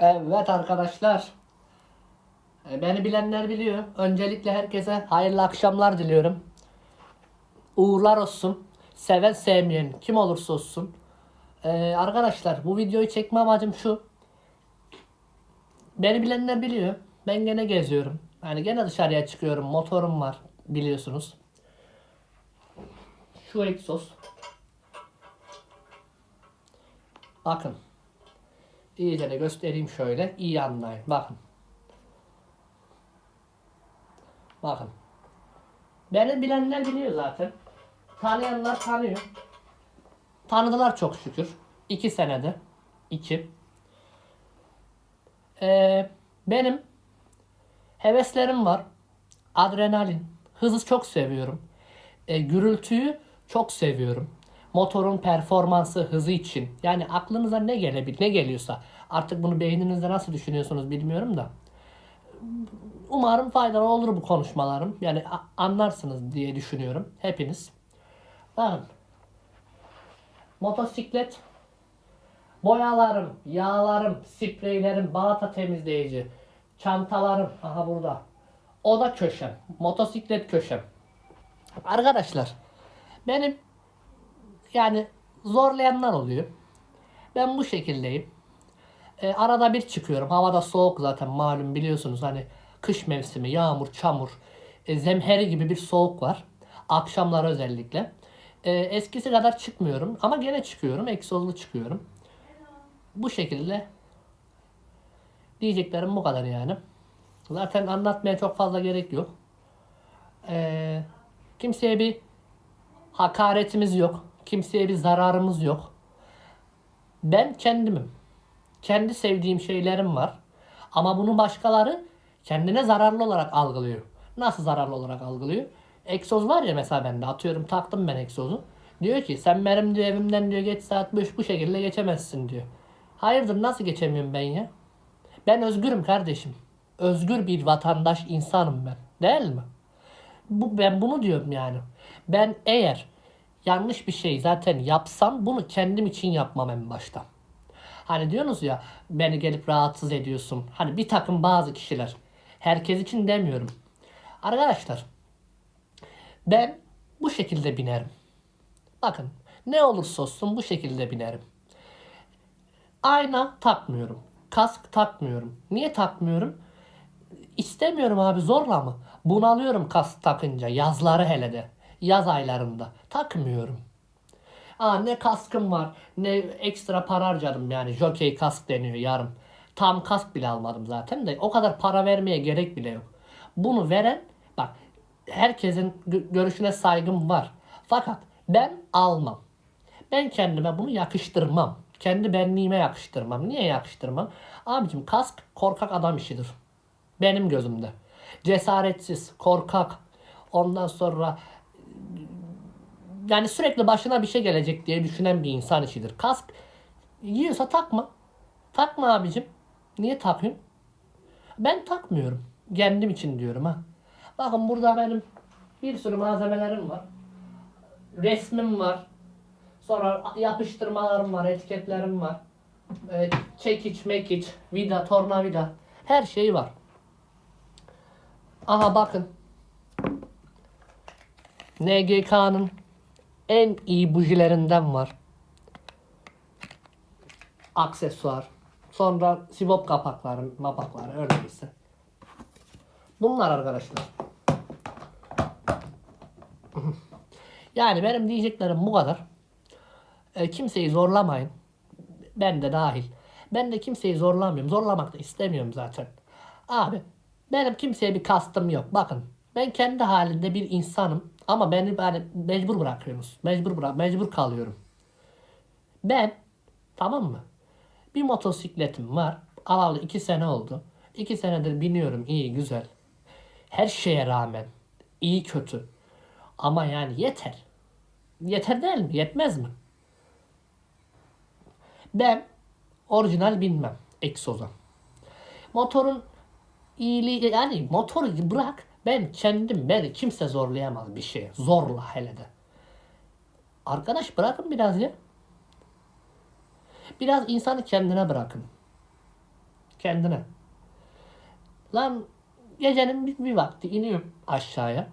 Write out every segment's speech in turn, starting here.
Evet arkadaşlar. E, Beni bilenler biliyor. Öncelikle herkese hayırlı akşamlar diliyorum. Uğurlar olsun. Seven sevmeyen kim olursa olsun. E, arkadaşlar bu videoyu çekme amacım şu. Beni bilenler biliyor. Ben gene geziyorum. Yani gene dışarıya çıkıyorum. Motorum var biliyorsunuz. Şu egzoz. Bakın. İyice de göstereyim şöyle. iyi anlayın. Bakın. Bakın. Beni bilenler biliyor zaten. Tanıyanlar tanıyor. Tanıdılar çok şükür. İki senede. İki. Ee, benim heveslerim var. Adrenalin. Hızı çok seviyorum. Ee, gürültüyü çok seviyorum. Motorun performansı, hızı için. Yani aklınıza ne gelebilir, ne geliyorsa. Artık bunu beyninizde nasıl düşünüyorsunuz bilmiyorum da. Umarım faydalı olur bu konuşmalarım. Yani anlarsınız diye düşünüyorum. Hepiniz. Bakın. Motosiklet Boyalarım, yağlarım, spreylerim, balata temizleyici, çantalarım. Aha burada. O da köşem. Motosiklet köşem. Arkadaşlar benim yani zorlayanlar oluyor. Ben bu şekildeyim. E, arada bir çıkıyorum. Havada soğuk zaten malum biliyorsunuz. Hani kış mevsimi, yağmur, çamur, e, zemheri gibi bir soğuk var. Akşamlar özellikle. E, eskisi kadar çıkmıyorum ama gene çıkıyorum. Egzozlu çıkıyorum. Bu şekilde diyeceklerim bu kadar yani. Zaten anlatmaya çok fazla gerek yok. E, kimseye bir hakaretimiz yok. Kimseye bir zararımız yok. Ben kendimim. Kendi sevdiğim şeylerim var. Ama bunu başkaları kendine zararlı olarak algılıyor. Nasıl zararlı olarak algılıyor? Egzoz var ya mesela bende atıyorum taktım ben egzozu. Diyor ki sen benim diyor evimden diyor geç saat 5 bu şekilde geçemezsin diyor. Hayırdır nasıl geçemiyorum ben ya? Ben özgürüm kardeşim. Özgür bir vatandaş insanım ben. Değil mi? Bu, ben bunu diyorum yani. Ben eğer yanlış bir şey zaten yapsam bunu kendim için yapmam en başta. Hani diyorsunuz ya beni gelip rahatsız ediyorsun. Hani bir takım bazı kişiler. Herkes için demiyorum. Arkadaşlar ben bu şekilde binerim. Bakın ne olursa olsun bu şekilde binerim. Ayna takmıyorum. Kask takmıyorum. Niye takmıyorum? İstemiyorum abi zorla mı? Bunalıyorum kask takınca yazları hele de. Yaz aylarında. Takmıyorum. Aa ne kaskım var ne ekstra para harcadım yani jockey kask deniyor yarım. Tam kask bile almadım zaten de o kadar para vermeye gerek bile yok. Bunu veren bak herkesin gö- görüşüne saygım var. Fakat ben almam. Ben kendime bunu yakıştırmam. Kendi benliğime yakıştırmam. Niye yakıştırmam? Abicim kask korkak adam işidir. Benim gözümde. Cesaretsiz, korkak. Ondan sonra yani sürekli başına bir şey gelecek diye düşünen bir insan işidir. Kask yiyorsa takma. Takma abicim. Niye takıyorsun? Ben takmıyorum. Kendim için diyorum ha. Bakın burada benim bir sürü malzemelerim var. Resmim var. Sonra yapıştırmalarım var, etiketlerim var. Ee, çekiç, mekiç, vida, tornavida. Her şey var. Aha bakın. NGK'nın en iyi bujilerinden var. Aksesuar. Sonra sibop kapakları, mapakları öyleyse. Bunlar arkadaşlar. Yani benim diyeceklerim bu kadar. E, kimseyi zorlamayın. Ben de dahil. Ben de kimseyi zorlamıyorum. Zorlamak da istemiyorum zaten. Abi benim kimseye bir kastım yok. Bakın ben kendi halinde bir insanım. Ama beni yani mecbur bırakıyorsunuz. Mecbur bırak, mecbur kalıyorum. Ben tamam mı? Bir motosikletim var. Alalı iki sene oldu. İki senedir biniyorum iyi güzel. Her şeye rağmen iyi kötü. Ama yani yeter. Yeter değil mi? Yetmez mi? Ben orijinal binmem egzoza. Motorun iyiliği yani motoru bırak ben kendim beni kimse zorlayamaz bir şeye. Zorla hele de. Arkadaş bırakın biraz ya. Biraz insanı kendine bırakın. kendine. Lan gecenin bir, bir vakti iniyorum aşağıya.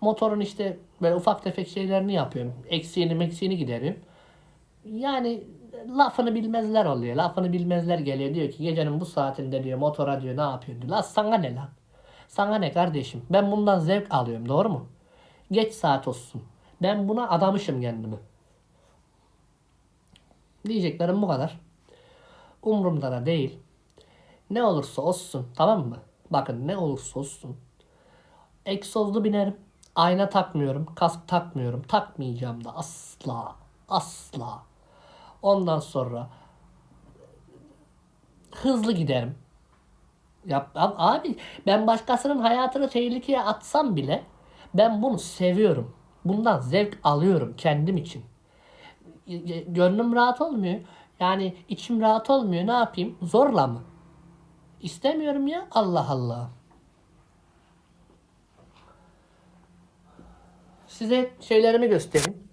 Motorun işte böyle ufak tefek şeylerini yapıyorum. Eksiğini meksiğini gideriyorum. Yani lafını bilmezler oluyor. Lafını bilmezler geliyor. Diyor ki gecenin bu saatinde diyor motora diyor ne yapıyorsun diyor. Lan sana ne lan? Sana ne kardeşim? Ben bundan zevk alıyorum doğru mu? Geç saat olsun. Ben buna adamışım kendimi. Diyeceklerim bu kadar. Umurumda da değil. Ne olursa olsun tamam mı? Bakın ne olursa olsun. Egzozlu binerim. Ayna takmıyorum. Kask takmıyorum. Takmayacağım da asla. Asla. Ondan sonra hızlı giderim. Yap, abi ben başkasının hayatını tehlikeye atsam bile ben bunu seviyorum. Bundan zevk alıyorum kendim için. Gönlüm rahat olmuyor. Yani içim rahat olmuyor. Ne yapayım? Zorla mı? İstemiyorum ya. Allah Allah. Size şeylerimi göstereyim.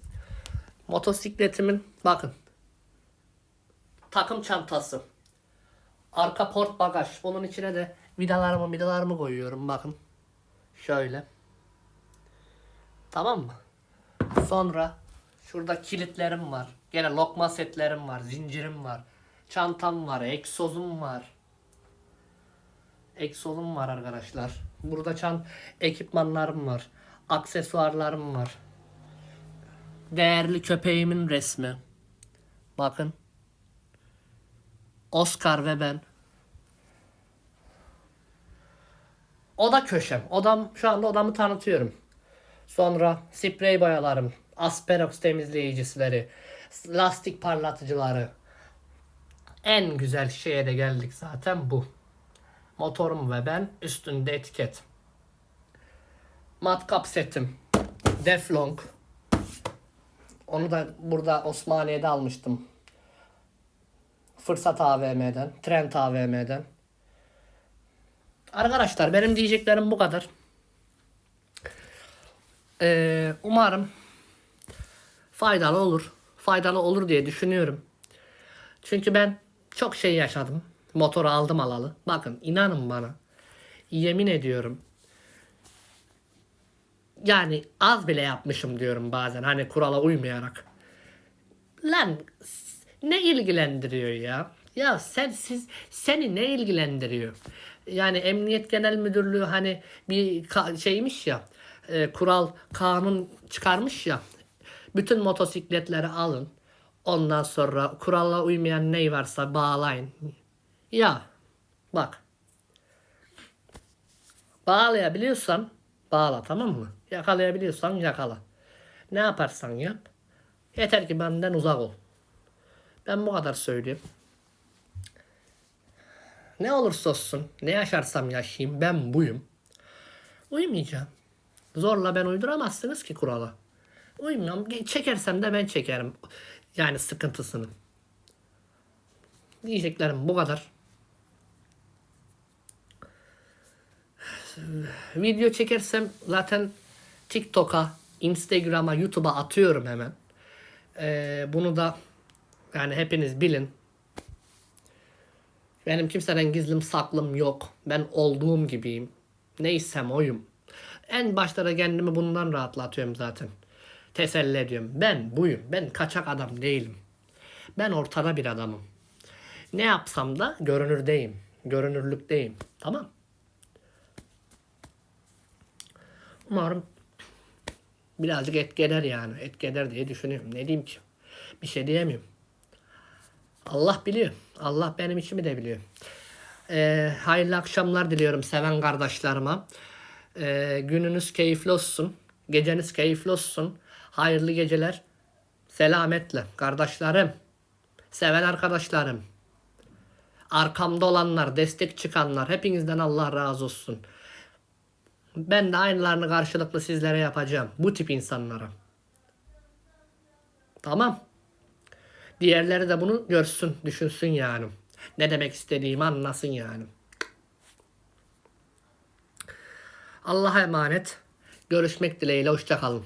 Motosikletimin bakın. Takım çantası. Arka port bagaj. Bunun içine de vidalarımı vidalarımı koyuyorum bakın. Şöyle. Tamam mı? Sonra şurada kilitlerim var. Gene lokma setlerim var. Zincirim var. Çantam var. Egzozum var. Egzozum var arkadaşlar. Burada çan ekipmanlarım var. Aksesuarlarım var. Değerli köpeğimin resmi. Bakın. Oscar ve ben. Oda köşem. Odam şu anda odamı tanıtıyorum. Sonra sprey boyalarım, Asperox temizleyicileri, lastik parlatıcıları. En güzel şeye de geldik zaten bu. Motorum ve ben üstünde etiket. Matkap setim. Deflong. Onu da burada Osmaniye'de almıştım. Fırsat AVM'den, Trend AVM'den. Arkadaşlar benim diyeceklerim bu kadar. Ee, umarım faydalı olur. Faydalı olur diye düşünüyorum. Çünkü ben çok şey yaşadım. Motoru aldım alalı. Bakın inanın bana. Yemin ediyorum. Yani az bile yapmışım diyorum bazen. Hani kurala uymayarak. Lan ne ilgilendiriyor ya? Ya sen siz seni ne ilgilendiriyor? Yani Emniyet Genel Müdürlüğü hani bir şeymiş ya e, kural kanun çıkarmış ya bütün motosikletleri alın ondan sonra kurala uymayan ney varsa bağlayın. Ya bak. Bağlayabiliyorsan bağla tamam mı? Yakalayabiliyorsan yakala. Ne yaparsan yap. Yeter ki benden uzak ol ben bu kadar söyleyeyim ne olursa olsun ne yaşarsam yaşayayım ben buyum uymayacağım Zorla ben uyduramazsınız ki kurala. Uymuyorum. Çekersem de ben çekerim. Yani sıkıntısını. Diyeceklerim bu kadar. Video çekersem zaten TikTok'a, Instagram'a, YouTube'a atıyorum hemen. Ee, bunu da yani hepiniz bilin. Benim kimseden gizlim saklım yok. Ben olduğum gibiyim. Neysem oyum. En başta da kendimi bundan rahatlatıyorum zaten. Teselli ediyorum. Ben buyum. Ben kaçak adam değilim. Ben ortada bir adamım. Ne yapsam da görünürdeyim. Görünürlükteyim. Tamam. Umarım birazcık etki eder yani. Etki eder diye düşünüyorum. Ne diyeyim ki? Bir şey diyemiyorum. Allah biliyor. Allah benim içimi de biliyor. Ee, hayırlı akşamlar diliyorum seven kardeşlerime. Ee, gününüz keyifli olsun. Geceniz keyifli olsun. Hayırlı geceler. Selametle kardeşlerim. Seven arkadaşlarım. Arkamda olanlar, destek çıkanlar hepinizden Allah razı olsun. Ben de aynılarını karşılıklı sizlere yapacağım. Bu tip insanlara. Tamam. Diğerleri de bunu görsün, düşünsün yani. Ne demek istediğimi anlasın yani. Allah'a emanet. Görüşmek dileğiyle. Hoşçakalın.